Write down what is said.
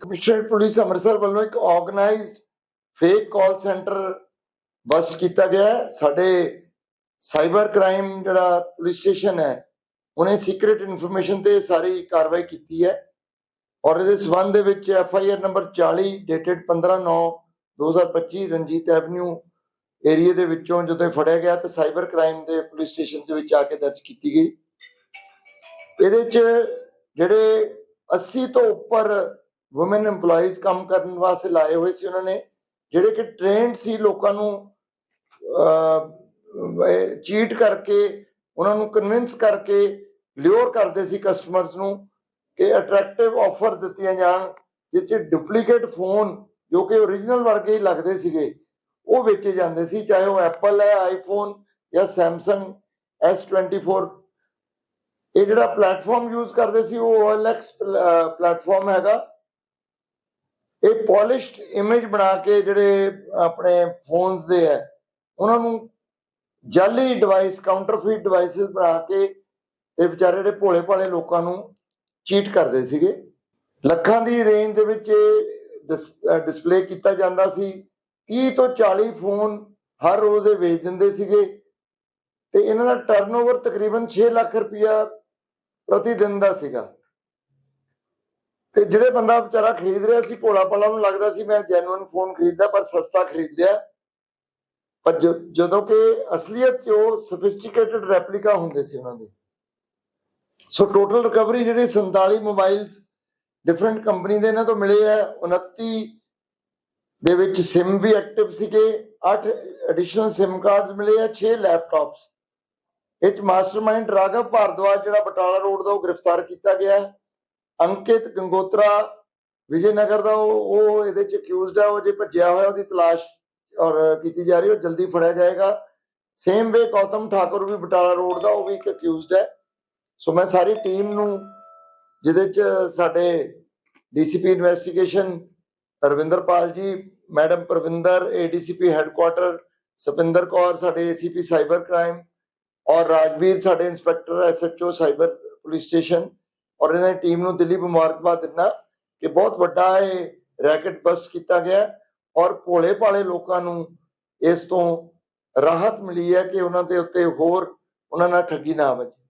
Commissioner police Amritsar ਵੱਲੋਂ ਇੱਕ organised fake call centre bust ਕੀਤਾ ਗਿਆ ਸਾਡੇ ਸਾਈਬਰ ਕ੍ਰਾਈਮ ਜਿਹੜਾ ਪੁਲਿਸ ਸਟੇਸ਼ਨ ਹੈ, ਉਹਨੇ ਸੀਕ੍ਰੀਟ ਇਨਫੋਰਮੇਸ਼ਨ ਤੇ ਸਾਰੀ ਕਾਰਵਾਈ ਕੀਤੀ ਹੈ। ਔਰ ਇਹਦੇ ਸਬੰਧ ਦੇ ਵਿੱਚ F I R number 40 dated 15/9/2025 Ranjit avenue area ਦੇ ਵਿੱਚੋਂ ਜਦੋਂ ਇਹ ਫੜਿਆ ਗਿਆ ਤੇ ਸਾਈਬਰ ਕ੍ਰਾਈਮ ਦੇ ਪੁਲਿਸ ਸਟੇਸ਼ਨ ਦੇ ਵਿੱਚ ਆ ਕੇ ਦਰਜ ਕੀਤੀ ਗਈ। ਇਹਦੇ 'ਚ ਜਿਹੜੇ 80 ਤੋਂ ਉੱਪਰ ਔਮਨ EMPLOYEES ਕੰਮ ਕਰਨ ਵਾਸਤੇ ਲਾਏ ਹੋਏ ਸੀ ਉਹਨਾਂ ਨੇ, ਜਿਹੜੇ ਕਿ ਟ੍ਰੇਨਡ ਸੀ ਲੋਕਾਂ ਨੂੰ ਚੀਟ ਕਰਕੇ, ਉਹਨਾਂ ਨੂੰ ਕਨਵਿੰਸ ਕਰਕੇ ਲਿਓਰ ਕਰਦੇ ਸੀ ਕਸਟਮਰਸ ਨੂੰ ਕਿ ਅਟਰੈਕਟਿਵ ਆਫਰ ਦਿੱਤੀਆਂ ਜਾਣ, ਜਿਸ 'ਚ ਡੁਪਲੀਕੇਟ ਫੋਨ ਜੋ ਕਿ ਓਰੀਜਨਲ ਵਰਗੇ ਹੀ ਲੱਗਦੇ ਸੀਗੇ, ਉਹ ਵੇਚੇ ਜਾਂਦੇ ਸੀ, ਚਾਹੇ ਉਹ ਐਪਲ ਹੈ ਆਈਫੋਨ ਜਾਂ ਸੈਮਸੰਗ S24 ਇਹ ਜਿਹੜਾ ਪਲੇਟਫਾਰਮ ਯੂਜ਼ ਕਰਦੇ ਸੀ, ਉਹ OLX ਪਲੇਟਫਾਰਮ ਹੈਗਾ। ਇਹ ਪੋਲਿਸ਼ਡ ਇਮੇਜ ਬਣਾ ਕੇ ਜਿਹੜੇ ਆਪਣੇ ਫੋਨਸ ਦੇ ਹੈ, ਉਹਨਾਂ ਨੂੰ ਜਾਲੀ ਡਿਵਾਈਸ ਕਾਊਂਟਰਫੀਟ ਡਿਵਾਈਸਸ ਬਣਾ ਕੇ ਤੇ ਵਿਚਾਰੇ ਜਿਹੜੇ ਭੋਲੇ ਭਾਲੇ ਲੋਕਾਂ ਨੂੰ ਚੀਟ ਕਰਦੇ ਸੀਗੇ। ਲੱਖਾਂ ਦੀ ਰੇਂਜ ਦੇ ਵਿੱਚ ਡਿਸਪਲੇ ਕੀਤਾ ਜਾਂਦਾ ਸੀ। 30 ਤੋਂ 40 ਫੋਨ ਹਰ ਰੋਜ਼ ਇਹ ਵੇਚ ਦਿੰਦੇ ਸੀਗੇ। ਤੇ ਇਹਨਾਂ ਦਾ ਟਰਨਓਵਰ ਤਕਰੀਬਨ 6 ਲੱਖ ਰੁਪਇਆ ਪ੍ਰਤੀ ਦਿਨ ਦਾ ਸੀਗਾ। ਤੇ ਜਿਹੜੇ ਬੰਦਾ ਵਿਚਾਰਾ ਖਰੀਦ ਰਿਹਾ ਸੀ, ਭੋਲਾ ਭਾਲਾ ਨੂੰ ਲੱਗਦਾ ਸੀ ਮੈਂ ਜੈਨੂਇਨ ਫੋਨ ਖਰੀਦਦਾ, ਪਰ ਸਸਤਾ ਖਰੀਦਿਆ। ਪਰ ਜਦੋਂ ਕਿ ਅਸਲੀਅਤ 'ਚ ਉਹ ਸੋਫਿਸਟੀਕੇਟਡ ਰੈਪਲੀਕਾ ਹੁੰਦੇ ਸੀ ਉਹਨਾਂ ਦੇ। ਸੋ ਟੋਟਲ ਰਿਕਵਰੀ ਜਿਹੜੀ 47 ਮੋਬਾਈਲਸ ਡਿਫਰੈਂਟ ਕੰਪਨੀ ਦੇ ਇਹਨਾਂ ਤੋਂ ਮਿਲੇ ਆ 29 ਦੇ ਵਿੱਚ ਸਿਮ ਵੀ ਐਕਟਿਵ ਸੀਗੇ 8 ਐਡੀਸ਼ਨਲ ਸਿਮ ਕਾਰਡਸ ਮਿਲੇ ਆ 6 ਲੈਪਟਾਪਸ ਇਹ ਮਾਸਟਰਮਾਈਂਡ ਰਾਘਵ ਭਾਰਦਵਾਜ, ਜਿਹੜਾ ਬਟਾਲਾ ਰੋਡ ਦਾ ਉਹ ਗ੍ਰਿਫਤਾਰ ਕੀਤਾ ਗਿਆ। ਹੈ। ਅੰਕਿਤ ਗੰਗੋਤਰਾ ਵਿਜੇ ਨਗਰ ਦਾ, ਉਹ ਇਹਦੇ ਚ ਅਕਿਊਜ਼ਡ ਹੈ ਉਹ ਜੇ ਭੱਜਿਆ ਹੋਇਆ ਉਹਦੀ ਤਲਾਸ਼ ਔਰ ਕੀਤੀ ਜਾ ਰਹੀ, ਉਹ ਜਲਦੀ ਫੜਿਆ ਜਾਏਗਾ। ਸੇਮ ਵੇ ਗੌਤਮ ਠਾਕੁਰ ਵੀ ਬਟਾਲਾ ਰੋਡ ਦਾ, ਉਹ ਵੀ ਇੱਕ ਅਕਿਊਜ਼ਡ ਹੈ। ਸੋ ਮੈਂ ਸਾਰੀ ਟੀਮ ਨੂੰ, ਜਿਹਦੇ ਚ ਸਾਡੇ DCP investigation Ravinderpal ji, madam Parvinder ADCP headquarter Sapinder Kaur ਸਾਡੇ ਏਸੀਪੀ ਸਾਈਬਰ ਕ੍ਰਾਈਮ ਔਰ ਰਾਜਵੀਰ ਸਾਡੇ inspector SHO cyber police station ਔਰ ਇਹਨਾਂ ਦੀ ਟੀਮ ਨੂੰ ਦਿੱਲੀ ਮੁਬਾਰਕਬਾਦ ਦਿੰਦਾ ਕਿ ਬਹੁਤ ਵੱਡਾ ਇਹ ਰੈਕਟ ਬਸਟ ਕੀਤਾ ਗਿਆ ਔਰ ਭੋਲੇ ਭਾਲੇ ਲੋਕਾਂ ਨੂੰ ਇਸ ਤੋਂ ਰਾਹਤ ਮਿਲੀ ਹੈ ਕਿ ਉਹਨਾਂ ਦੇ ਉੱਤੇ ਹੋਰ ਉਹਨਾਂ ਨਾਲ ਠੱਗੀ ਨਾ ਵੱਜੇ।